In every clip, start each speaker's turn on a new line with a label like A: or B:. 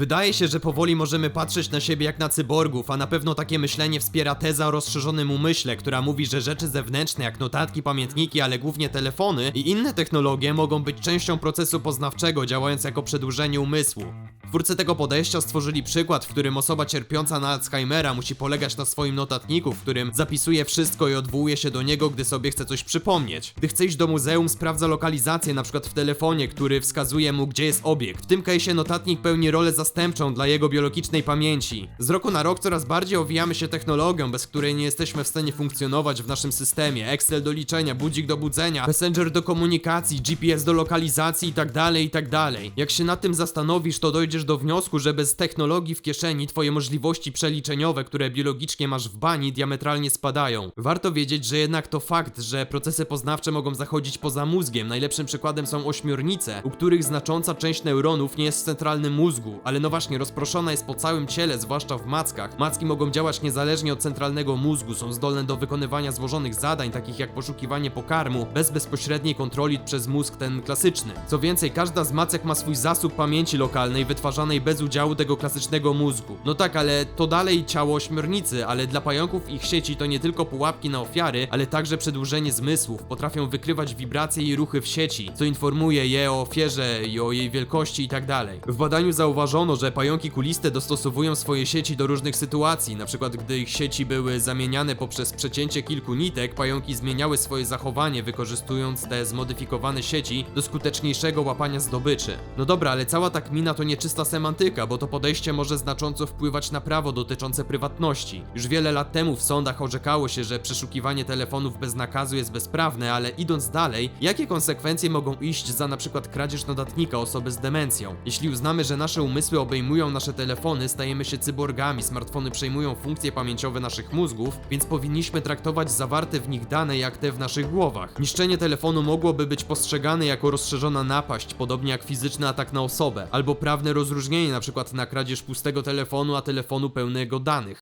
A: Wydaje się, że powoli możemy patrzeć na siebie jak na cyborgów, a na pewno takie myślenie wspiera teza o rozszerzonym umyśle, która mówi, że rzeczy zewnętrzne jak notatki, pamiętniki, ale głównie telefony i inne technologie mogą być częścią procesu poznawczego działając jako przedłużenie umysłu. Twórcy tego podejścia stworzyli przykład, w którym osoba cierpiąca na Alzheimera musi polegać na swoim notatniku, w którym zapisuje wszystko i odwołuje się do niego, gdy sobie chce coś przypomnieć. Gdy chce iść do muzeum, sprawdza lokalizację, na przykład w telefonie, który wskazuje mu, gdzie jest obiekt. W tym case'ie notatnik pełni rolę zastępczą dla jego biologicznej pamięci. Z roku na rok coraz bardziej owijamy się technologią, bez której nie jesteśmy w stanie funkcjonować w naszym systemie. Excel do liczenia, budzik do budzenia, Messenger do komunikacji, GPS do lokalizacji itd., itd. Jak się nad tym zastanowisz, to dojdziesz do wniosku, że bez technologii w kieszeni twoje możliwości przeliczeniowe, które biologicznie masz w bani, diametralnie spadają. Warto wiedzieć, że jednak to fakt, że procesy poznawcze mogą zachodzić poza mózgiem. Najlepszym przykładem są ośmiornice, u których znacząca część neuronów nie jest w centralnym mózgu, ale no właśnie rozproszona jest po całym ciele, zwłaszcza w mackach. Macki mogą działać niezależnie od centralnego mózgu, są zdolne do wykonywania złożonych zadań, takich jak poszukiwanie pokarmu, bez bezpośredniej kontroli przez mózg ten klasyczny. Co więcej, każda z macek ma swój zasób pamięci lokalnej wytwarzanej bez udziału tego klasycznego mózgu. No tak, ale to dalej ciało ośmiornicy, ale dla pająków ich sieci to nie tylko pułapki na ofiary, ale także przedłużenie zmysłów. Potrafią wykrywać wibracje i ruchy w sieci, co informuje je o ofierze i o jej wielkości i tak. W badaniu zauważono, że pająki kuliste dostosowują swoje sieci do różnych sytuacji, przykład gdy ich sieci były zamieniane poprzez przecięcie kilku nitek, pająki zmieniały swoje zachowanie, wykorzystując te zmodyfikowane sieci do skuteczniejszego łapania zdobyczy. No dobra, ale cała ta kmina to nieczysta semantyka, bo to podejście może znacząco wpływać na prawo dotyczące prywatności. Już wiele lat temu w sądach orzekało się, że przeszukiwanie telefonów bez nakazu jest bezprawne, ale idąc dalej, jakie konsekwencje mogą iść za przykład kradzież notatnika osoby z demencją? Jeśli uznamy, że nasze umysły obejmują nasze telefony, stajemy się cyborgami, smartfony przejmują funkcje pamięciowe naszych mózgów, więc powinniśmy traktować zawarte w nich dane jak te w naszych głowach. Niszczenie telefonu mogłoby być postrzegane jako rozszerzona napaść, podobnie jak fizyczny atak na osobę, albo prawne rozróżnienie na przykład na kradzież pustego telefonu, a telefonu pełnego danych.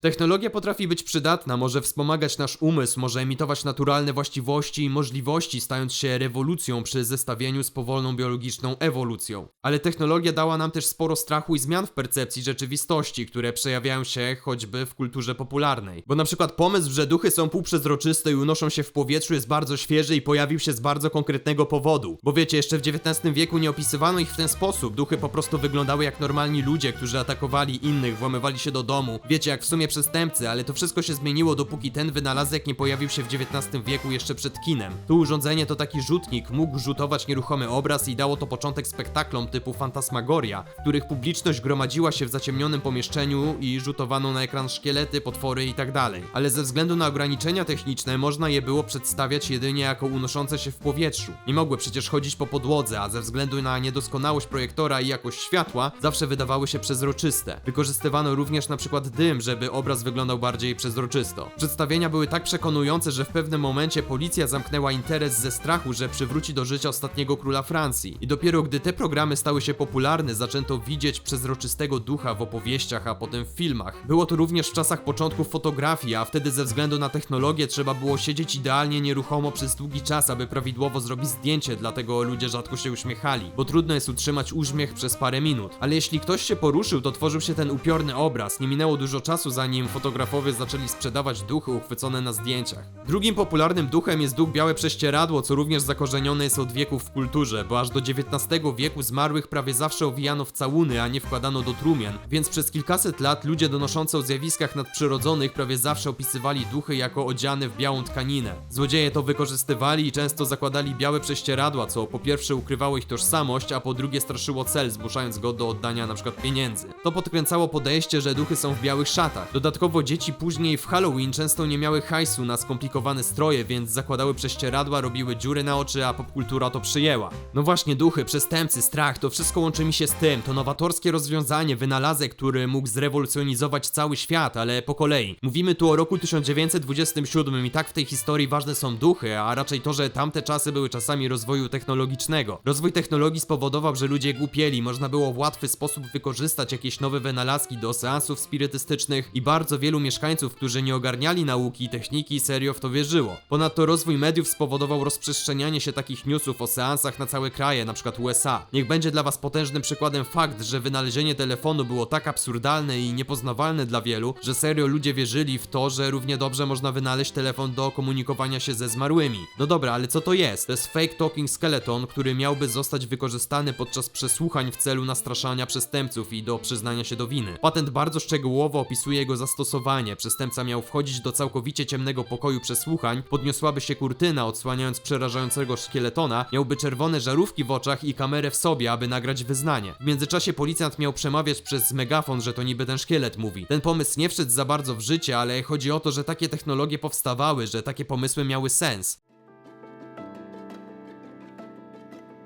A: Technologia potrafi być przydatna, może wspomagać nasz umysł, może emitować naturalne właściwości i możliwości, stając się rewolucją przy zestawieniu z powolną biologiczną ewolucją. Ale technologia dała nam też sporo strachu i zmian w percepcji rzeczywistości, które przejawiają się choćby w kulturze popularnej. Bo na przykład pomysł, że duchy są półprzezroczyste i unoszą się w powietrzu jest bardzo świeży i pojawił się z bardzo konkretnego powodu. Bo wiecie, jeszcze w XIX wieku nie opisywano ich w ten sposób. Duchy po prostu wyglądały jak normalni ludzie, którzy atakowali innych, włamywali się do domu. Wiecie, jak w sumie przestępcy, ale to wszystko się zmieniło, dopóki ten wynalazek nie pojawił się w XIX wieku jeszcze przed kinem. Tu urządzenie to taki rzutnik, mógł rzutować nieruchomy obraz i dało to początek spektaklom typu Fantasmagoria, w których publiczność gromadziła się w zaciemnionym pomieszczeniu i rzutowano na ekran szkielety, potwory i tak. Ale ze względu na ograniczenia techniczne można je było przedstawiać jedynie jako unoszące się w powietrzu. Nie mogły przecież chodzić po podłodze, a ze względu na niedoskonałość projektora i jakość światła zawsze wydawały się przezroczyste. Wykorzystywano również na przykład dym, żeby obraz wyglądał bardziej przezroczysto. Przedstawienia były tak przekonujące, że w pewnym momencie policja zamknęła interes ze strachu, że przywróci do życia ostatniego króla Francji. I dopiero gdy te programy stały się popularne, zaczęto widzieć przezroczystego ducha w opowieściach, a potem w filmach. Było to również w czasach początków fotografii, a wtedy ze względu na technologię trzeba było siedzieć idealnie nieruchomo przez długi czas, aby prawidłowo zrobić zdjęcie, dlatego ludzie rzadko się uśmiechali, bo trudno jest utrzymać uśmiech przez parę minut. Ale jeśli ktoś się poruszył, to tworzył się ten upiorny obraz. Nie minęło dużo czasu, zanim fotografowie zaczęli sprzedawać duchy uchwycone na zdjęciach. Drugim popularnym duchem jest duch białe prześcieradło, co również zakorzenione jest od wieków w kulturze, bo aż do XIX wieku zmarłych prawie zawsze owijano w całuny, a nie wkładano do trumien, więc przez kilkaset lat ludzie donoszący o zjawiskach nadprzyrodzonych prawie zawsze opisywali duchy jako odziane w białą tkaninę. Złodzieje to wykorzystywali i często zakładali białe prześcieradła, co po pierwsze ukrywało ich tożsamość, a po drugie straszyło cel, zmuszając go do oddania np. pieniędzy. To podkręcało podejście, że duchy są w białych szatach. Dodatkowo dzieci później w Halloween często nie miały hajsu na skomplikowane stroje, więc zakładały prześcieradła, robiły dziury na oczy, a popkultura to przyjęła. No właśnie, duchy, przestępcy, strach, to wszystko łączy mi się z tym. To nowatorskie rozwiązanie, wynalazek, który mógł zrewolucjonizować cały świat, ale po kolei. Mówimy tu o roku 1927 i tak w tej historii ważne są duchy, a raczej to, że tamte czasy były czasami rozwoju technologicznego. Rozwój technologii spowodował, że ludzie głupieli, można było w łatwy sposób wykorzystać jakieś nowe wynalazki do seansów spirytystycznych i bardzo wielu mieszkańców, którzy nie ogarniali nauki i techniki, serio w to wierzyło. Ponadto rozwój mediów spowodował rozprzestrzenianie się takich newsów o seansach na całe kraje, np. USA. Niech będzie dla was potężnym przykładem fakt, że wynalezienie telefonu było tak absurdalne i niepoznawalne dla wielu, że serio ludzie wierzyli w to, że równie dobrze można wynaleźć telefon do komunikowania się ze zmarłymi. No dobra, ale co to jest? To jest fake talking skeleton, który miałby zostać wykorzystany podczas przesłuchań w celu nastraszania przestępców i do przyznania się do winy. Patent bardzo szczegółowo opisuje jego zastosowanie. Przestępca miał wchodzić do całkowicie ciemnego pokoju przesłuchań, podniosłaby się kurtyna odsłaniając przerażającego szkieletona, miałby czerwone żarówki w oczach i kamerę w sobie, aby nagrać wyznanie. W międzyczasie policjant miał przemawiać przez megafon, że to niby ten szkielet mówi. Ten pomysł nie wszedł za bardzo w życie, ale chodzi o to, że takie technologie powstawały, że takie pomysły miały sens.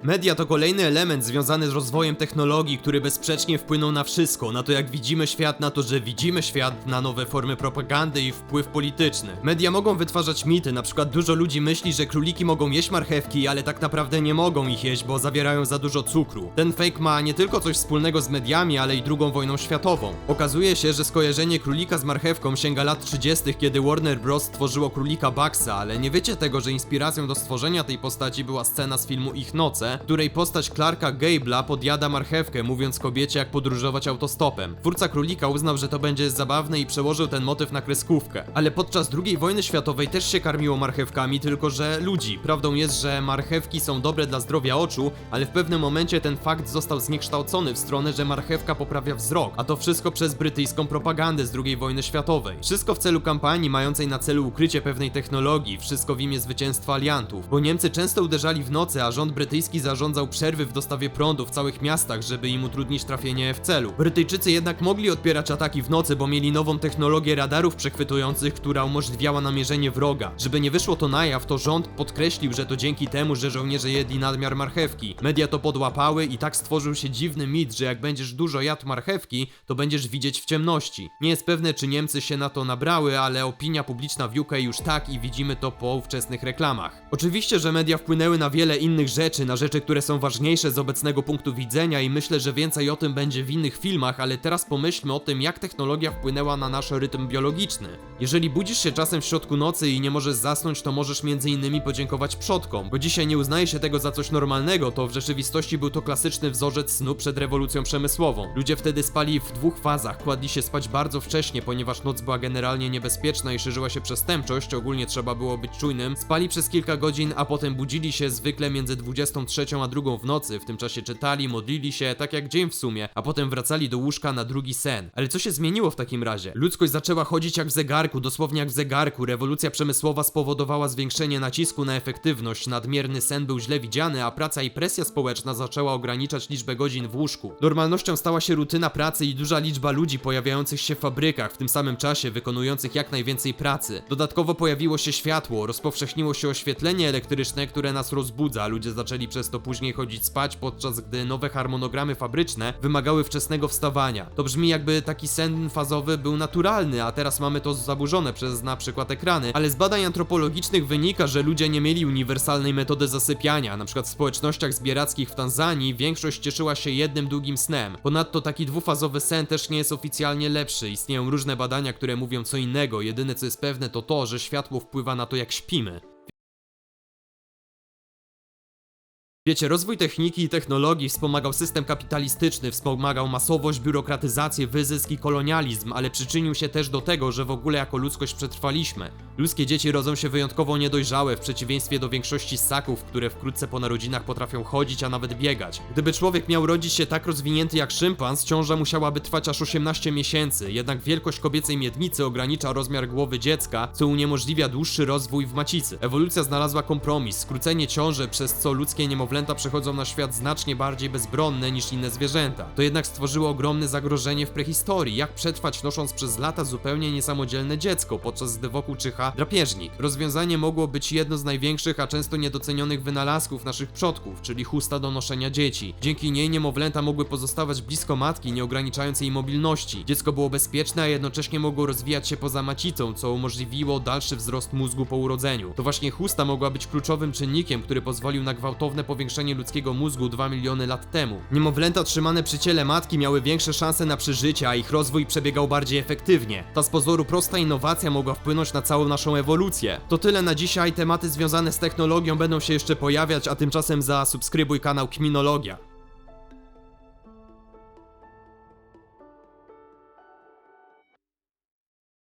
A: Media to kolejny element związany z rozwojem technologii, który bezsprzecznie wpłynął na wszystko, na to jak widzimy świat, na to, że widzimy świat, na nowe formy propagandy i wpływ polityczny. Media mogą wytwarzać mity, na przykład dużo ludzi myśli, że króliki mogą jeść marchewki, ale tak naprawdę nie mogą ich jeść, bo zawierają za dużo cukru. Ten fake ma nie tylko coś wspólnego z mediami, ale i drugą wojną światową. Okazuje się, że skojarzenie królika z marchewką sięga lat 30., kiedy Warner Bros. stworzyło królika Buxa, ale nie wiecie tego, że inspiracją do stworzenia tej postaci była scena z filmu Ich Noce, w której postać Clarka Gable'a podjada marchewkę, mówiąc kobiecie jak podróżować autostopem. Twórca królika uznał, że to będzie zabawne i przełożył ten motyw na kreskówkę. Ale podczas II wojny światowej też się karmiło marchewkami, tylko że ludzi. Prawdą jest, że marchewki są dobre dla zdrowia oczu, ale w pewnym momencie ten fakt został zniekształcony w stronę, że marchewka poprawia wzrok, a to wszystko przez brytyjską propagandę z II wojny światowej. Wszystko w celu kampanii mającej na celu ukrycie pewnej technologii, wszystko w imię zwycięstwa aliantów, bo Niemcy często uderzali w nocy, a rząd brytyjski zarządzał przerwy w dostawie prądu w całych miastach, żeby im utrudnić trafienie w celu. Brytyjczycy jednak mogli odpierać ataki w nocy, bo mieli nową technologię radarów przechwytujących, która umożliwiała namierzenie wroga. Żeby nie wyszło to na jaw, to rząd podkreślił, że to dzięki temu, że żołnierze jedli nadmiar marchewki. Media to podłapały i tak stworzył się dziwny mit, że jak będziesz dużo jadł marchewki, to będziesz widzieć w ciemności. Nie jest pewne, czy Niemcy się na to nabrały, ale opinia publiczna w UK już tak i widzimy to po ówczesnych reklamach. Oczywiście, że media wpłynęły na wiele innych rzeczy, na rzeczy, które są ważniejsze z obecnego punktu widzenia i myślę, że więcej o tym będzie w innych filmach, ale teraz pomyślmy o tym, jak technologia wpłynęła na nasz rytm biologiczny. Jeżeli budzisz się czasem w środku nocy i nie możesz zasnąć, to możesz między innymi podziękować przodkom, bo dzisiaj nie uznaje się tego za coś normalnego, to w rzeczywistości był to klasyczny wzorzec snu przed rewolucją przemysłową. Ludzie wtedy spali w dwóch fazach, kładli się spać bardzo wcześnie, ponieważ noc była generalnie niebezpieczna i szerzyła się przestępczość, ogólnie trzeba było być czujnym. Spali przez kilka godzin, a potem budzili się zwykle między 23 a 2 w nocy, w tym czasie czytali, modlili się, tak jak dzień w sumie, a potem wracali do łóżka na drugi sen. Ale co się zmieniło w takim razie? Ludzkość zaczęła chodzić jak w zegarku, dosłownie jak w zegarku. Rewolucja przemysłowa spowodowała zwiększenie nacisku na efektywność, nadmierny sen był źle widziany, a praca i presja społeczna zaczęła ograniczać liczbę godzin w łóżku. Normalnością stała się rutyna pracy i duża liczba ludzi pojawiających się w fabrykach w tym samym czasie, wykonujących jak najwięcej pracy. Dodatkowo pojawiło się światło, rozpowszechniło się oświetlenie elektryczne, które nas rozbudza. Ludzie zaczęli przez to później chodzić spać, podczas gdy nowe harmonogramy fabryczne wymagały wczesnego wstawania. To brzmi jakby taki sen fazowy był naturalny, a teraz mamy to zaburzone przez na przykład ekrany, ale z badań antropologicznych wynika, że ludzie nie mieli uniwersalnej metody zasypiania. Na przykład w społecznościach zbierackich w Tanzanii większość cieszyła się jednym długim snem. Ponadto taki dwufazowy sen też nie jest oficjalnie lepszy. Istnieją różne badania, które mówią co innego. Jedyne co jest pewne to to, że światło wpływa na to jak śpimy. Wiecie, rozwój techniki i technologii wspomagał system kapitalistyczny, wspomagał masowość, biurokratyzację, wyzysk i kolonializm, ale przyczynił się też do tego, że w ogóle jako ludzkość przetrwaliśmy. Ludzkie dzieci rodzą się wyjątkowo niedojrzałe, w przeciwieństwie do większości ssaków, które wkrótce po narodzinach potrafią chodzić, a nawet biegać. Gdyby człowiek miał rodzić się tak rozwinięty jak szympanz, ciąża musiałaby trwać aż 18 miesięcy, jednak wielkość kobiecej miednicy ogranicza rozmiar głowy dziecka, co uniemożliwia dłuższy rozwój w macicy. Ewolucja znalazła kompromis, skrócenie ciąży, przez co ludzkie niemowlęta przechodzą na świat znacznie bardziej bezbronne niż inne zwierzęta. To jednak stworzyło ogromne zagrożenie w prehistorii. Jak przetrwać nosząc przez lata zupełnie niesamodzielne dziecko, podczas gdy wokół czyha drapieżnik? Rozwiązanie mogło być jedno z największych, a często niedocenionych wynalazków naszych przodków, czyli chusta do noszenia dzieci. Dzięki niej niemowlęta mogły pozostawać blisko matki, nie ograniczając jej mobilności. Dziecko było bezpieczne, a jednocześnie mogło rozwijać się poza macicą, co umożliwiło dalszy wzrost mózgu po urodzeniu. To właśnie chusta mogła być kluczowym czynnikiem, który pozwolił na gwałtowne powiększenie powiększenie ludzkiego mózgu 2 miliony lat temu. Niemowlęta trzymane przy ciele matki miały większe szanse na przeżycie, a ich rozwój przebiegał bardziej efektywnie. Ta z pozoru prosta innowacja mogła wpłynąć na całą naszą ewolucję. To tyle na dzisiaj, tematy związane z technologią będą się jeszcze pojawiać, a tymczasem zasubskrybuj kanał Kminologia.